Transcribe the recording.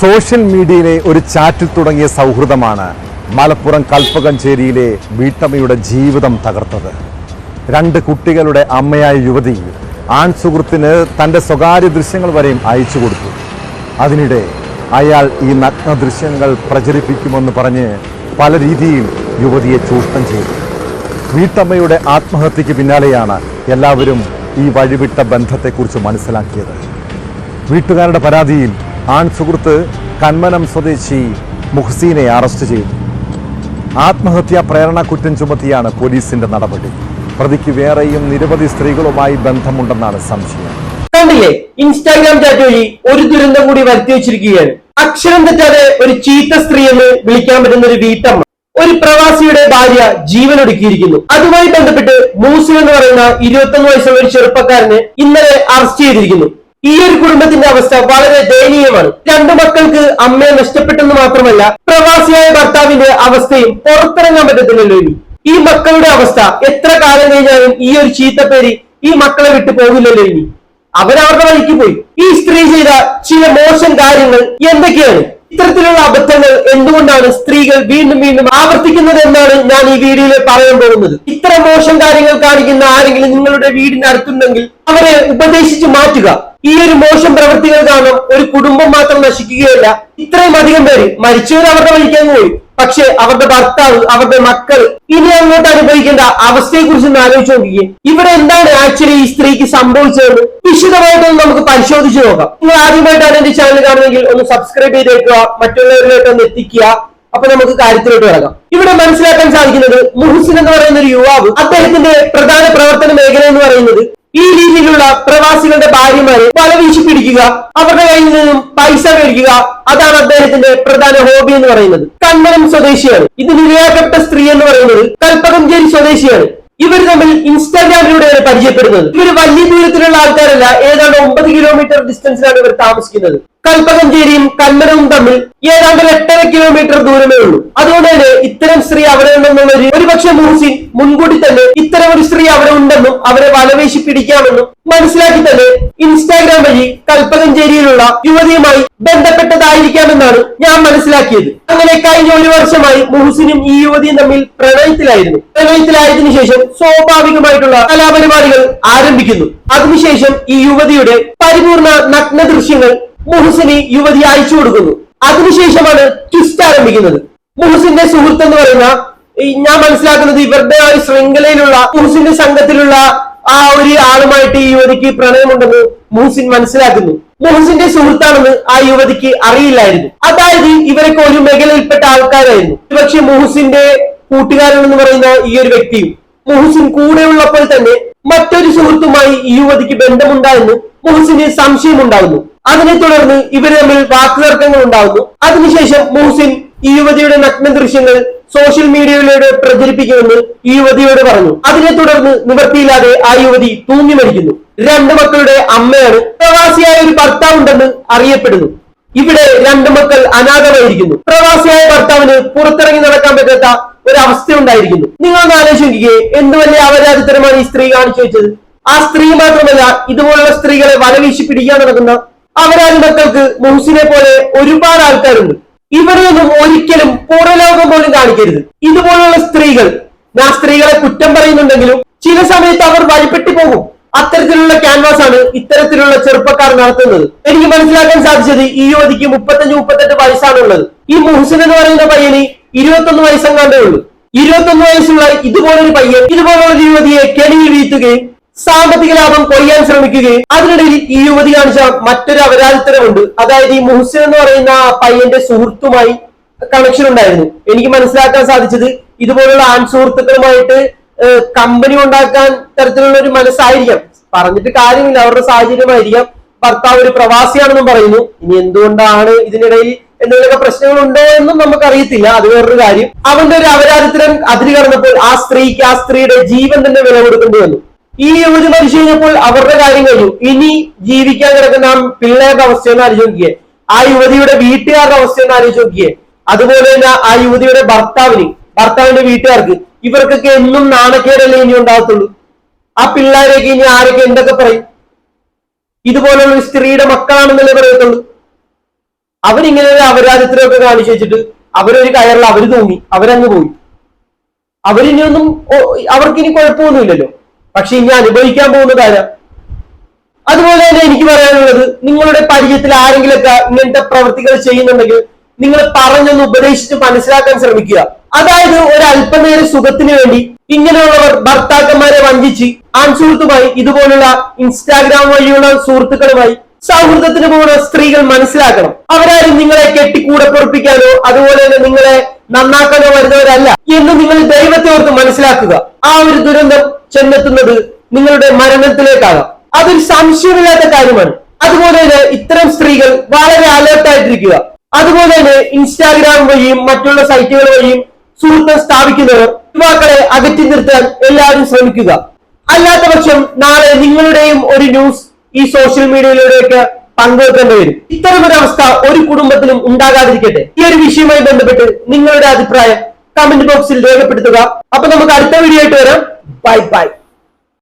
Social മീഡിയയിലെ ഒരു ചാറ്റിൽ തുടങ്ങിയ സൗഹൃദമാണ് മലപ്പുറം കൽപ്പകഞ്ചേരിയിലെ വീട്ടമ്മയുടെ ജീവിതം തകർത്തത്. രണ്ട് കുട്ടികളുടെ അമ്മയായ യുവതി ആൺ സുഹൃത്തിന് തന്റെ സ്വകാര്യ ദൃശ്യങ്ങൾ വരെയും അയച്ചു കൊടുത്തു. അതിനിടെ അയാൾ ഈ നഗ്ന ദൃശ്യങ്ങൾ പ്രചരിപ്പിക്കുമെന്ന് പറഞ്ഞ് പല രീതിയിൽ യുവതിയെ ചൂഷണം ചെയ്തു. വീട്ടമ്മയുടെ ആത്മഹത്യക്ക് പിന്നാലെയാണ് എല്ലാവരും ഈ വഴിവിട്ട ബന്ധത്തെക്കുറിച്ച് മനസ്സിലാക്കിയത്. വീട്ടുകാരുടെ പരാതിയിൽ ആൺ സുഹൃത്ത് കന്മനം സ്വദേശി മുഹ്സീനെ അറസ്റ്റ് ചെയ്തു. ആത്മഹത്യാ പ്രേരണ കുറ്റം ചുമത്തിയാണ് പോലീസിന്റെ നടപടി. പ്രതിക്ക് വേറെയും നിരവധി സ്ത്രീകളുമായി ബന്ധമുണ്ടെന്നാണ് സംശയം. ഇൻസ്റ്റാഗ്രാം ചാറ്റ് വഴി ഒരു ദുരന്തം കൂടി വരുത്തി വെച്ചിരിക്കുകയാണ്. അക്ഷരം തെറ്റാതെ ഒരു ചീത്ത സ്ത്രീ എന്ന് വിളിക്കാൻ പറ്റുന്ന ഒരു വീട്ടമ്മ. ഒരു പ്രവാസിയുടെ ഭാര്യ ജീവൻ ഒടുക്കിയിരിക്കുന്നു അതുമായി ബന്ധപ്പെട്ട് മൂസു എന്ന് പറയുന്ന ഇരുപത്തൊന്ന് വയസ്സുള്ള ഒരു ചെറുപ്പക്കാരനെ ഇന്നലെ അറസ്റ്റ് ചെയ്തിരിക്കുന്നു. ഈ ഒരു കുടുംബത്തിന്റെ അവസ്ഥ വളരെ ദയനീയമാണ്. രണ്ടു മക്കൾക്ക് അമ്മയെ നഷ്ടപ്പെട്ടെന്ന് മാത്രമല്ല പ്രവാസിയായ ഭർത്താവിന്റെ അവസ്ഥയും പുറത്തിറങ്ങാൻ പറ്റത്തില്ലല്ലോ ഇനി. ഈ മക്കളുടെ അവസ്ഥ എത്ര കാലം കഴിഞ്ഞാലും ഈ ഒരു ചീത്തപ്പേര് ഈ മക്കളെ വിട്ടു പോകില്ലല്ലോ ഇനി. അവരവരുടെ വഴിക്ക് പോയി. ഈ സ്ത്രീ ചെയ്ത ചില മോശം കാര്യങ്ങൾ എന്തൊക്കെയാണ്? ഇത്തരത്തിലുള്ള അബദ്ധങ്ങൾ എന്തുകൊണ്ടാണ് സ്ത്രീകൾ വീണ്ടും വീണ്ടും ആവർത്തിക്കുന്നത് എന്നാണ് ഞാൻ ഈ വീഡിയോയിൽ പറയാൻ പോകുന്നത്. ഇത്തരം മോശം കാര്യങ്ങൾ കാണിക്കുന്ന ആരെങ്കിലും നിങ്ങളുടെ വീടിന് അടുത്തുണ്ടെങ്കിൽ അവരെ ഉപദേശിച്ച് മാറ്റുക. ഈ ഒരു മോശം പ്രവൃത്തികൾ കാരണം ഒരു കുടുംബം മാത്രം നശിക്കുകയല്ല ഇത്രയും അധികം പേര് മരിച്ചവർ അവരുടെ വഴിക്കാൻ പോയി. പക്ഷെ അവരുടെ ഭർത്താവ് അവരുടെ മക്കൾ ഇനി അങ്ങോട്ട് അനുഭവിക്കേണ്ട അവസ്ഥയെ കുറിച്ച് ഒന്ന് ആലോചിച്ച് ഇവിടെ എന്താണ് ആക്ച്വലി ഈ സ്ത്രീക്ക് സംഭവിച്ചതെന്ന് വിശദമായിട്ടൊന്ന് നമുക്ക് പരിശോധിച്ച് നോക്കാം. നിങ്ങൾ ആദ്യമായിട്ടാണ് എന്റെ ചാനൽ കാണുമെങ്കിൽ ഒന്ന് സബ്സ്ക്രൈബ് ചെയ്തേക്കുക മറ്റുള്ളവരിലോട്ട് ഒന്ന് എത്തിക്കുക. അപ്പൊ നമുക്ക് കാര്യത്തിലോട്ട് കിടക്കാം. ഇവിടെ മനസ്സിലാക്കാൻ സാധിക്കുന്നത് മുഹസിൻ എന്ന് പറയുന്ന ഒരു യുവാവ് അദ്ദേഹത്തിന്റെ പ്രധാന പ്രവർത്തന മേഖല എന്ന് പറയുന്നത് ഈ രീതിയിലുള്ള പ്രവാസികളുടെ ഭാര്യമാരെ പല വീശി പിടിക്കുക അവരുടെ കയ്യിൽ നിന്നും പൈസ മേടിക്കുക അതാണ് അദ്ദേഹത്തിന്റെ പ്രധാന ഹോബി എന്ന് പറയുന്നത്. കന്മനം സ്വദേശിയാണ്. ഇത് നിരയാക്കപ്പെട്ട സ്ത്രീ എന്ന് പറയുന്നത് കൽപ്പകഞ്ചേരി സ്വദേശിയാണ്. ഇവർ തമ്മിൽ ഇൻസ്റ്റാഗ്രാമിലൂടെയാണ് പരിചയപ്പെടുന്നത്. ഇവർ വലിയ ദൂരത്തിലുള്ള ആൾക്കാരല്ല ഏതാണ്ട് ഒമ്പത് കിലോമീറ്റർ ഡിസ്റ്റൻസിലാണ് ഇവർ താമസിക്കുന്നത്. കൽപ്പകഞ്ചേരിയും കന്മനവും തമ്മിൽ ഏതാണ്ട് എട്ടര കിലോമീറ്റർ ദൂരമേ ഉള്ളൂ. അതുകൊണ്ട് തന്നെ ഇത്തരം സ്ത്രീ അവിടെ ഉണ്ടെന്നുള്ള ഒരു ഒരുപക്ഷെ മുഹസിൻ മുൻകൂട്ടി തന്നെ ഇത്തരം ഒരു സ്ത്രീ അവിടെ ഉണ്ടെന്നും അവരെ വലവേശി പിടിക്കാമെന്നും മനസ്സിലാക്കി തന്നെ ഇൻസ്റ്റാഗ്രാം വഴി കൽപ്പകഞ്ചേരിയിലുള്ള യുവതിയുമായി ബന്ധപ്പെട്ടതായിരിക്കാമെന്നാണ് ഞാൻ മനസ്സിലാക്കിയത്. അങ്ങനെ കഴിഞ്ഞ ഒരു വർഷമായി മുഹസിനും ഈ യുവതിയും തമ്മിൽ പ്രണയത്തിലായിരുന്നു. പ്രണയത്തിലായതിനു ശേഷം സ്വാഭാവികമായിട്ടുള്ള കലാപരിപാടികൾ ആരംഭിക്കുന്നു. അതിനുശേഷം ഈ യുവതിയുടെ പരിപൂർണ നഗ്ന ദൃശ്യങ്ങൾ മുഹസിന് യുവതി അയച്ചു കൊടുക്കുന്നു. അതിനുശേഷമാണ് ട്വിസ്റ്റ് ആരംഭിക്കുന്നത്. മുഹസിന്റെ സുഹൃത്ത് എന്ന് പറയുന്ന ഞാൻ മനസ്സിലാക്കുന്നത് ഇവരുടെ ആ ശൃംഖലയിലുള്ള മുഹസിന്റെ സംഘത്തിലുള്ള ആ ഒരു ആളുമായിട്ട് ഈ യുവതിക്ക് പ്രണയമുണ്ടെന്ന് മുഹസിൻ മനസ്സിലാക്കുന്നു. മുഹസിന്റെ സുഹൃത്താണെന്ന് ആ യുവതിക്ക് അറിയില്ലായിരുന്നു. അതായത് ഇവരൊക്കെ ഒരു മേഖലയിൽപ്പെട്ട ആൾക്കാരായിരുന്നു. പക്ഷെ മുഹസിന്റെ കൂട്ടുകാരൻ എന്ന് പറയുന്ന ഈ ഒരു വ്യക്തിയും മുഹസിൻ കൂടെയുള്ളപ്പോൾ തന്നെ മറ്റൊരു സുഹൃത്തുമായി ഈ യുവതിക്ക് ബന്ധമുണ്ടായെന്ന് മുഹസിന് സംശയമുണ്ടാകുന്നു അതിനെ തുടർന്ന് ഇവർ തമ്മിൽ വാക്കുതർക്കങ്ങൾ ഉണ്ടാകുന്നു അതിനുശേഷം മുഹസിൻ ഈ യുവതിയുടെ നഗ്ന ദൃശ്യങ്ങൾ സോഷ്യൽ മീഡിയയിലൂടെ പ്രചരിപ്പിക്കുമെന്ന് ഈ യുവതിയോട് പറഞ്ഞു. അതിനെ തുടർന്ന് നിവർത്തിയില്ലാതെ ആ യുവതി തൂങ്ങി മരിക്കുന്നു. രണ്ട് മക്കളുടെ അമ്മയാണ് പ്രവാസിയായ ഒരു ഭർത്താവുണ്ടെന്ന് അറിയപ്പെടുന്നു. ഇവിടെ രണ്ട് മക്കൾ അനാഥമായിരിക്കുന്നു. പ്രവാസിയായ ഭർത്താവിന് പുറത്തിറങ്ങി നടക്കാൻ പറ്റാത്ത ഒരു അവസ്ഥ ഉണ്ടായിരിക്കുന്നു നിങ്ങൾ ആലോചിച്ച് നോക്കിക്കേ എന്ത് വലിയ അപരാധിത്തരമാണ് ഈ സ്ത്രീ കാണിച്ചു വെച്ചത്? ആ സ്ത്രീ മാത്രമല്ല ഇതുപോലുള്ള സ്ത്രീകളെ വലവീശി പിടിക്കാൻ നടക്കുന്ന അവരാതി മക്കൾക്ക് മുഹസിനെ പോലെ ഒരുപാട് ആൾക്കാരുണ്ട്. ഇവരെയൊന്നും ഒരിക്കലും പുറലോകം പോലും കാണിക്കരുത്. ഇതുപോലുള്ള സ്ത്രീകൾ ഞാൻ സ്ത്രീകളെ കുറ്റം പറയുന്നുണ്ടെങ്കിലും ചില സമയത്ത് അവർ വഴിപ്പെട്ടി പോകും. അത്തരത്തിലുള്ള ക്യാൻവാസ് ആണ് ഇത്തരത്തിലുള്ള ചെറുപ്പക്കാർ നടത്തുന്നത്. എനിക്ക് മനസ്സിലാക്കാൻ സാധിച്ചത് ഈ യുവതിക്ക് മുപ്പത്തഞ്ച് മുപ്പത്തെട്ട് വയസ്സാണുള്ളത്. ഈ മുഹസിൻ എന്ന് പറയുന്ന പയ്യന് ഇരുപത്തൊന്ന് വയസ്സെങ്ങാണ്ടേ ഉള്ളൂ. ഇരുപത്തൊന്ന് വയസ്സുള്ള ഇതുപോലൊരു പയ്യൻ ഇതുപോലുള്ള യുവതിയെ കെണിയിൽ വീഴ്ത്തുകയും സാമ്പത്തിക ലാഭം കൊയ്യാൻ ശ്രമിക്കുകയും അതിനിടയിൽ ഈ യുവതി കാണിച്ച മറ്റൊരു അപരാധിത്തരമുണ്ട്. അതായത് ഈ മുഹസിൻ എന്ന് പറയുന്ന ആ പയ്യന്റെ സുഹൃത്തുമായി കണക്ഷൻ ഉണ്ടായിരുന്നു. എനിക്ക് മനസ്സിലാക്കാൻ സാധിച്ചത് ഇതുപോലുള്ള ആൺ സുഹൃത്തുക്കളുമായിട്ട് കമ്പനി ഉണ്ടാക്കാൻ തരത്തിലുള്ള ഒരു മനസ്സായിരിക്കാം. പറഞ്ഞിട്ട് കാര്യമില്ല അവരുടെ സാഹചര്യമായിരിക്കാം. ഭർത്താവ് ഒരു പ്രവാസിയാണെന്നും പറയുന്നു. ഇനി എന്തുകൊണ്ടാണ് ഇതിനിടയിൽ എന്തെങ്കിലുമൊക്കെ പ്രശ്നങ്ങളുണ്ടോ എന്നും നമുക്ക് അറിയത്തില്ല അത് വേറൊരു കാര്യം. അവന്റെ ഒരു അപരാധത്തിനും അതിര് കടന്നപ്പോൾ ആ സ്ത്രീക്ക് ആ സ്ത്രീയുടെ ജീവൻ തന്നെ വില കൊടുക്കേണ്ടി വന്നു. ഈ യുവതി മരിച്ചു കഴിഞ്ഞപ്പോൾ അവരുടെ കാര്യം കഴിഞ്ഞു. ഇനി ജീവിക്കാൻ കിടക്കുന്ന ആ പിള്ളേരുടെ അവസ്ഥയൊന്ന് ആലോചിച്ച് നോക്കിയേ. ആ യുവതിയുടെ വീട്ടുകാരുടെ അവസ്ഥയെന്ന് ആലോചിച്ച് നോക്കിയേ. അതുപോലെ തന്നെ ആ യുവതിയുടെ ഭർത്താവിന് ഭർത്താവിന്റെ വീട്ടുകാർക്ക് ഇവർക്കൊക്കെ എന്നും നാണക്കേടല്ലേ ഇനി ഉണ്ടാകത്തുള്ളൂ. ആ പിള്ളേരേക്ക് ഇനി ആരൊക്കെ എന്തൊക്കെ പറയും? ഇതുപോലുള്ള ഒരു സ്ത്രീയുടെ മക്കളാണെന്നല്ലേ പറയത്തുള്ളൂ. അവരിങ്ങനെ ഒരു കാണിച്ചു വെച്ചിട്ട് അവരൊരു കയറിൽ അവർ തൂങ്ങി അവരങ്ങ് പോയി. അവരിനിയൊന്നും ഒന്നും അവർക്കിനി കുഴപ്പമൊന്നുമില്ലല്ലോ. പക്ഷെ ഇനി അനുഭവിക്കാൻ പോകുന്ന കാര്യം. അതുപോലെ തന്നെ എനിക്ക് പറയാനുള്ളത് നിങ്ങളുടെ പരിചയത്തിൽ ആരെങ്കിലൊക്കെ ഇങ്ങനത്തെ പ്രവൃത്തികൾ ചെയ്യുന്നുണ്ടെങ്കിൽ നിങ്ങൾ പറഞ്ഞൊന്ന് ഉപദേശിച്ച് മനസ്സിലാക്കാൻ ശ്രമിക്കുക. അതായത് ഒരു അല്പനേര സുഖത്തിന് വേണ്ടി ഇങ്ങനെയുള്ളവർ ഭർത്താക്കന്മാരെ വഞ്ചിച്ച് ആൺസുഹൃത്തുമായി ഇതുപോലുള്ള ഇൻസ്റ്റാഗ്രാം വഴിയുള്ള സുഹൃത്തുക്കളുമായി സൗഹൃദത്തിന് പോകുന്ന സ്ത്രീകൾ മനസ്സിലാക്കണം. അവരാരും നിങ്ങളെ കെട്ടിക്കൂടെ പൊറപ്പിക്കാനോ അതുപോലെ തന്നെ നിങ്ങളെ നന്നാക്കാനോ വരുന്നവരല്ല എന്ന് നിങ്ങൾ ദൈവത്തെ ഓർത്ത് മനസ്സിലാക്കുക. ആ ഒരു ദുരന്തം ചെന്നെത്തുന്നത് നിങ്ങളുടെ മരണത്തിലേക്കാകാം. അതൊരു സംശയമില്ലാത്ത കാര്യമാണ്. അതുപോലെ തന്നെ ഇത്തരം സ്ത്രീകൾ വളരെ അലേർട്ട് ആയിട്ടിരിക്കുക. അതുപോലെ തന്നെ ഇൻസ്റ്റാഗ്രാം വഴിയും മറ്റുള്ള സൈറ്റുകൾ വഴിയും സുഹൃത്തം സ്ഥാപിക്കുന്നവർ യുവാക്കളെ അകറ്റി നിർത്താൻ എല്ലാവരും ശ്രമിക്കുക. അല്ലാത്ത പക്ഷം നാളെ നിങ്ങളുടെയും ഒരു ന്യൂസ് ഈ സോഷ്യൽ മീഡിയയിലൂടെയൊക്കെ പങ്കുവെക്കേണ്ടി വരും. ഇത്തരമൊരു അവസ്ഥ ഒരു കുടുംബത്തിലും ഉണ്ടാകാതിരിക്കട്ടെ. ഈ ഒരു വിഷയവുമായി ബന്ധപ്പെട്ട് നിങ്ങളുടെ അഭിപ്രായം കമന്റ് ബോക്സിൽ രേഖപ്പെടുത്തുക. അപ്പൊ നമുക്ക് അടുത്ത വീഡിയോ ആയിട്ട് വരാം. bye bye.